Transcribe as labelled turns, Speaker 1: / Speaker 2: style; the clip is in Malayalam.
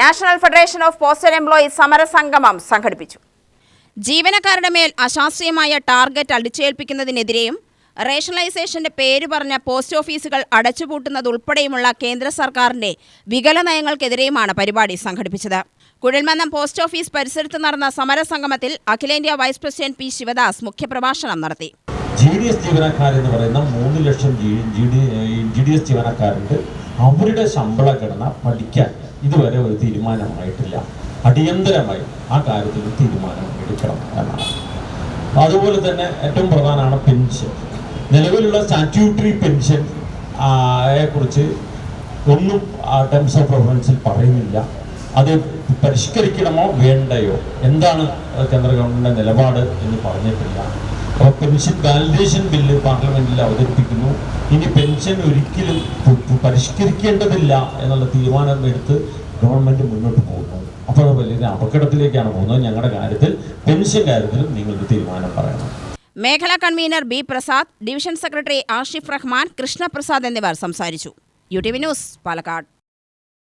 Speaker 1: National federation of postal employees സമരസംഗമം സംഘടിപ്പിച്ചു.
Speaker 2: ജീവനക്കാരുടെ മേൽ അശാസ്ത്രീയമായ ടാർഗറ്റ് അടിച്ചേൽപ്പിക്കുന്നതിനെതിരെയും റേഷണലൈസേഷന്റെ പേര് പറഞ്ഞ പോസ്റ്റ് ഓഫീസുകൾ അടച്ചുപൂട്ടുന്നതുൾപ്പെടെയുമുള്ള കേന്ദ്ര സർക്കാരിന്റെ വികല നയങ്ങൾക്കെതിരെയുമാണ് പരിപാടി സംഘടിപ്പിച്ചത്. കുഴൽമന്നം പോസ്റ്റ് ഓഫീസ് പരിസരത്ത് നടന്ന സമരസംഗമത്തിൽ അഖിലേന്ത്യാ വൈസ് പ്രസിഡന്റ് പി ശിവദാസ് മുഖ്യപ്രഭാഷണം നടത്തി.
Speaker 3: ജി ഡി എസ് ജീവനക്കാരെന്ന് പറയുന്ന മൂന്ന് lakh G G D G D S ജീവനക്കാരുണ്ട്. അവരുടെ ശമ്പള ഘടന പഠിക്കാൻ ഇതുവരെ ഒരു തീരുമാനമായിട്ടില്ല. അടിയന്തരമായി ആ കാര്യത്തിൽ തീരുമാനം എടുക്കണം എന്നാണ്. അതുപോലെ തന്നെ ഏറ്റവും പ്രധാനമാണ് പെൻഷൻ. നിലവിലുള്ള സ്റ്റാറ്റ്യൂട്ടറി പെൻഷൻ കുറിച്ച് ഒന്നും ആ ടേംസ് ഓഫ് റെഫറൻസിൽ പറയുന്നില്ല. അത് പരിഷ്കരിക്കണമോ വേണ്ടയോ? എന്താണ് കേന്ദ്ര ഗവൺമെന്റിന്റെ നിലപാട് എന്ന് പറഞ്ഞിട്ടില്ല. പെൻഷൻ വാലിഡേഷൻ ബില്ല് പാർലമെന്റിൽ അവതരിപ്പിക്കുന്നു. ഇനി പെൻഷൻ ഒരിക്കലും പരിഷ്കരിക്കേണ്ടതില്ല എന്നുള്ള തീരുമാനം എടുത്ത് ഗവൺമെന്റ് മുന്നോട്ട് പോകുന്നു. അപ്പോൾ വലിയ അപകടത്തിലേക്കാണ് പോകുന്നത്. ഞങ്ങളുടെ കാര്യത്തിൽ പെൻഷൻ കാര്യത്തിലും നിങ്ങളുടെ തീരുമാനം പറയണം.
Speaker 2: മേഖലാ convener B Prasad division secretary Ashif Rahman Krishnaprasad എന്നിവർ സംസാരിച്ചു. U T V news Palakkad.